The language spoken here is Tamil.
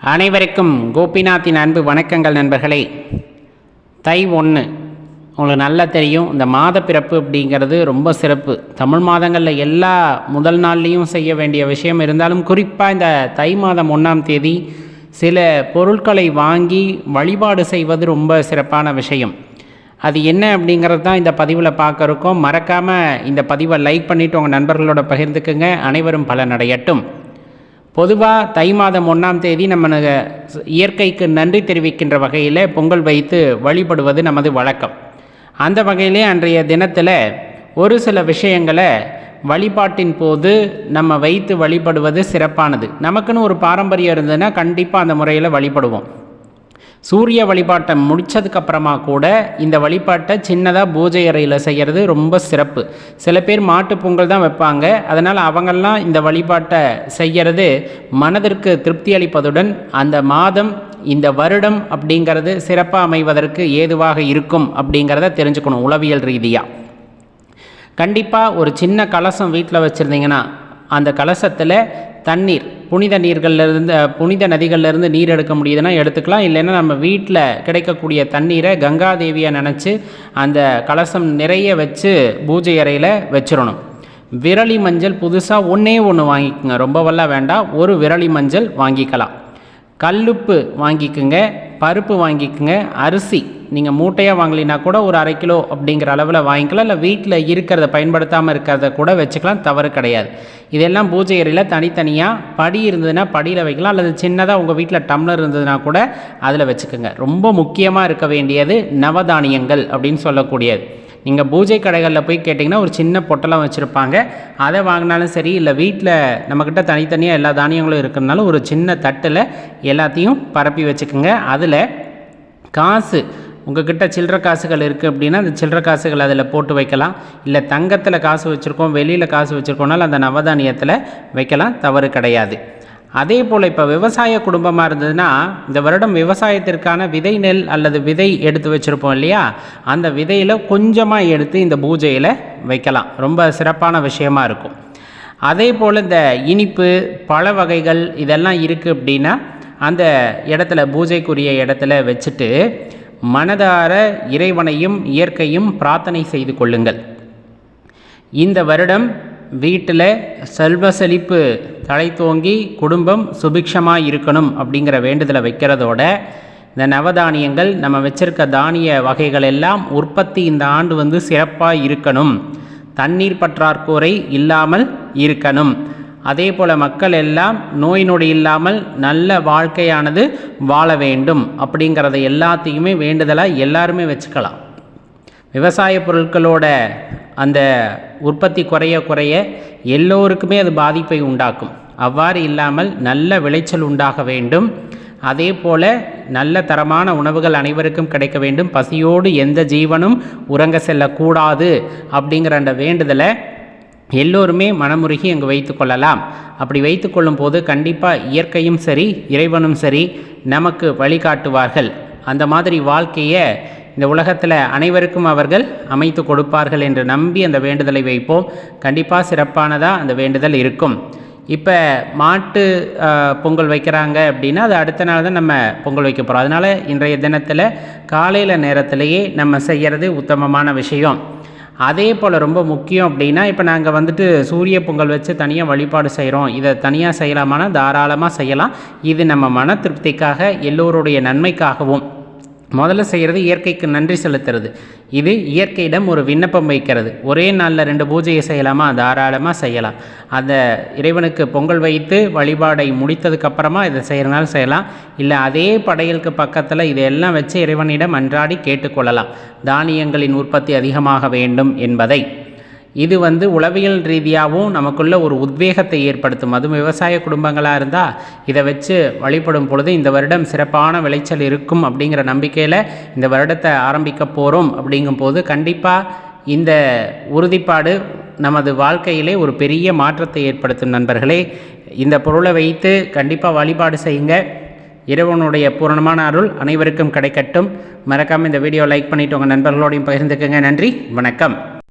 அனைவருக்கும் கோபிநாத்தின் அன்பு வணக்கங்கள் நண்பர்களே. தை ஒன்று உங்களுக்கு நல்லா தெரியும் இந்த மாத பிறப்பு அப்படிங்கிறது ரொம்ப சிறப்பு. தமிழ் மாதங்களில் எல்லா முதல் நாள்லேயும் செய்ய வேண்டிய விஷயம் இருந்தாலும் குறிப்பாக இந்த தை மாதம் ஒன்றாம் தேதி சில பொருட்களை வாங்கி வழிபாடு செய்வது ரொம்ப சிறப்பான விஷயம். அது என்ன அப்படிங்கிறது தான் இந்த பதிவில் பார்க்க இருக்கோம். மறக்காமல் இந்த பதிவை லைக் பண்ணிவிட்டு உங்கள் நண்பர்களோட பகிர்ந்துக்குங்க. அனைவரும் பலனடையட்டும். பொதுவாக தை மாதம் ஒன்றாம் தேதி நம்ம இயற்கைக்கு நன்றி தெரிவிக்கின்ற வகையில் பொங்கல் வைத்து வழிபடுவது நமது வழக்கம். அந்த வகையிலே அன்றைய தினத்தில் ஒரு சில விஷயங்களை வழிபாட்டின் போது நம்ம வைத்து வழிபடுவது சிறப்பானது. நமக்குன்னு ஒரு பாரம்பரியம் இருந்ததுன்னா கண்டிப்பாக அந்த முறையில் வழிபடுவோம். சூரிய வழிபாட்டை முடிச்சதுக்கப்புறமா கூட இந்த வழிபாட்டை சின்னதாக பூஜை அறையில் செய்கிறது ரொம்ப சிறப்பு. சில பேர் மாட்டுப் பொங்கல் தான் வைப்பாங்க. அதனால் அவங்கெல்லாம் இந்த வழிபாட்டை செய்கிறது மனதிற்கு திருப்தி அளிப்பதுடன் அந்த மாதம் இந்த வருடம் அப்படிங்கிறது சிறப்பாக அமைவதற்கு ஏதுவாக இருக்கும் அப்படிங்கிறத தெரிஞ்சுக்கணும் உளவியல் ரீதியாக கண்டிப்பாக ஒரு சின்ன கலசம் வீட்டில் வச்சுருந்தீங்கன்னா அந்த கலசத்தில் தண்ணீர் புனித நீர்களிலிருந்து புனித நதிகள்லேருந்து நீர் எடுக்க முடியுதுன்னா எடுத்துக்கலாம். இல்லைன்னா நம்ம வீட்டில் கிடைக்கக்கூடிய தண்ணீரை கங்காதேவியை நினச்சி அந்த கலசம் நிறைய வச்சு பூஜை அறையில் வச்சிடணும். விரலி மஞ்சள் புதுசாக ஒன்றே ஒன்று வாங்கிக்கோங்க. ரொம்பவெல்லாம் வேண்டாம். ஒரு விரலி மஞ்சள் வாங்கிக்கலாம். கல்லுப்பு வாங்கிக்குங்க. பருப்பு வாங்கிக்குங்க. அரிசி நீங்கள் மூட்டையாக வாங்கலினா கூட ஒரு அரை கிலோ அப்படிங்கிற அளவில் வாங்கிக்கலாம். இல்லை வீட்டில் இருக்கிறத பயன்படுத்தாமல் இருக்கிறத கூட வச்சுக்கலாம். தவறு கிடையாது. இதெல்லாம் பூஜை அறையில் தனித்தனியாக படி இருந்ததுன்னா படியில் வைக்கலாம். அல்லது சின்னதாக உங்கள் வீட்டில் டம்ளர் இருந்ததுன்னா கூட அதில் வச்சுக்கோங்க. ரொம்ப முக்கியமாக இருக்க வேண்டியது நவதானியங்கள் அப்படின்னு சொல்லக்கூடியது. நீங்கள் பூஜை கடைகளில் போய் கேட்டிங்கன்னா ஒரு சின்ன பொட்டலம் வச்சுருப்பாங்க. அதை வாங்கினாலும் சரி இல்லை வீட்டில் நம்மக்கிட்ட தனித்தனியாக எல்லா தானியங்களும் இருக்கிறதுனால ஒரு சின்ன தட்டில் எல்லாத்தையும் பரப்பி வச்சுக்கோங்க. அதில் காசு உங்ககிட்ட சில்லற காசுகள் இருக்குது அப்படின்னா அந்த சில்லற காசுகள் அதில் போட்டு வைக்கலாம். இல்லை தங்கத்தில் காசு வச்சுருக்கோம் வெளியில் காசு வச்சுருக்கோம்னாலும் அந்த நவதானியத்தில் வைக்கலாம் தவறு கிடையாது. அதே போல் இப்போ விவசாய குடும்பமாக இருந்ததுன்னா இந்த வருடம் விவசாயத்திற்கான விதை நெல் அல்லது விதை எடுத்து வச்சுருப்போம் இல்லையா? அந்த விதையில் கொஞ்சமாக எடுத்து இந்த பூஜையில் வைக்கலாம். ரொம்ப சிறப்பான விஷயமா இருக்கும். அதே போல் இந்த இனிப்பு பழ வகைகள் இதெல்லாம் இருக்குது அப்படின்னா அந்த இடத்துல பூஜைக்குரிய இடத்துல வச்சுட்டு மனதார இறைவனையும் இயற்கையும் பிரார்த்தனை செய்து கொள்ளுங்கள். இந்த வருடம் வீட்டில் செல்வ செழிப்பு தலை தோங்கி குடும்பம் சுபிக்ஷமாக இருக்கணும் அப்படிங்கிற வேண்டுதலை வைக்கிறதோட இந்த நவதானியங்கள் நம்ம வச்சிருக்க தானிய வகைகள் எல்லாம் உற்பத்தி இந்த ஆண்டு வந்து சிறப்பாக இருக்கணும். தண்ணீர் பற்றாக்குறை இல்லாமல் இருக்கணும். அதே போல் மக்கள் எல்லாம் நோய் நொடி இல்லாமல் நல்ல வாழ்க்கையானது வாழ வேண்டும். அப்படிங்கிறத எல்லாத்தையுமே வேண்டுதலாக எல்லாருமே வச்சுக்கலாம். விவசாய பொருட்களோட அந்த உற்பத்தி குறைய குறைய எல்லோருக்குமே அது பாதிப்பை உண்டாக்கும். அவ்வாறு இல்லாமல் நல்ல விளைச்சல் உண்டாக வேண்டும். அதே போல் நல்ல தரமான உணவுகள் அனைவருக்கும் கிடைக்க வேண்டும். பசியோடு எந்த ஜீவனும் உறங்க செல்லக்கூடாது அப்படிங்கிற அந்த வேண்டுதலை எல்லோருமே மனமுருகி அங்கு வைத்து கொள்ளலாம். அப்படி வைத்து கொள்ளும் போது கண்டிப்பாக இயற்கையும் சரி இறைவனும் சரி நமக்கு வழிகாட்டுவார்கள். அந்த மாதிரி வாழ்க்கையை இந்த உலகத்தில் அனைவருக்கும் அவர்கள் அமைத்து கொடுப்பார்கள் என்று நம்பி அந்த வேண்டுதலை வைப்போம். கண்டிப்பாக சிறப்பானதாக அந்த வேண்டுதல் இருக்கும். இப்போ மாட்டு பொங்கல் வைக்கிறாங்க அப்படின்னா அது அடுத்த நாள் தான் நம்ம பொங்கல் வைக்க போகிறோம் அதனால் இன்றைய தினத்தில் காலையில் நேரத்திலேயே நம்ம செய்கிறது உத்தமமான விஷயம். அதே போல் ரொம்ப முக்கியம் அப்படின்னா இப்போ நாங்கள் வந்துட்டு சூரிய பொங்கல் வச்சு தனியாக வழிபாடு செய்கிறோம் இதை தனியாக செய்யலாமானா? தாராளமாக செய்யலாம். இது நம்ம மன திருப்திக்காக எல்லோருடைய நன்மைக்காகவும். முதல்ல செய்கிறது இயற்கைக்கு நன்றி செலுத்துறது. இது இயற்கையிடம் ஒரு விண்ணப்பம் வைக்கிறது. ஒரே நாளில் ரெண்டு பூஜையை செய்யலாமா? தாராளமாக செய்யலாம். அந்த இறைவனுக்கு பொங்கல் வைத்து வழிபாடை முடித்ததுக்கப்புறமா இதை செய்கிறனால செய்யலாம். இல்லை அதே படையலுக்கு பக்கத்தில் இதையெல்லாம் வச்சு இறைவனிடம் அன்றாடி கேட்டுக்கொள்ளலாம். தானியங்களின் உற்பத்தி அதிகமாக வேண்டும் என்பதை. இது வந்து உளவியல் ரீதியாகவும் நமக்குள்ள ஒரு உத்வேகத்தை ஏற்படுத்தும். அதுவும் விவசாய குடும்பங்களாக இருந்தால் இதை வச்சு வழிபடும் பொழுது இந்த வருடம் சிறப்பான விளைச்சல் இருக்கும் அப்படிங்கிற நம்பிக்கையில் இந்த வருடத்தை ஆரம்பிக்க போகிறோம் அப்படிங்கும்போது கண்டிப்பாக இந்த உறுதிப்பாடு நமது வாழ்க்கையிலே ஒரு பெரிய மாற்றத்தை ஏற்படுத்தும் நண்பர்களே. இந்த பொருளை வைத்து கண்டிப்பாக வழிபாடு செய்யுங்க. இறைவனுடைய பூரணமான அருள் அனைவருக்கும் கிடைக்கட்டும். மறக்காமல் இந்த வீடியோ லைக் பண்ணிவிட்டு உங்கள் நண்பர்களோடையும் பகிர்ந்துக்குங்க. நன்றி. வணக்கம்.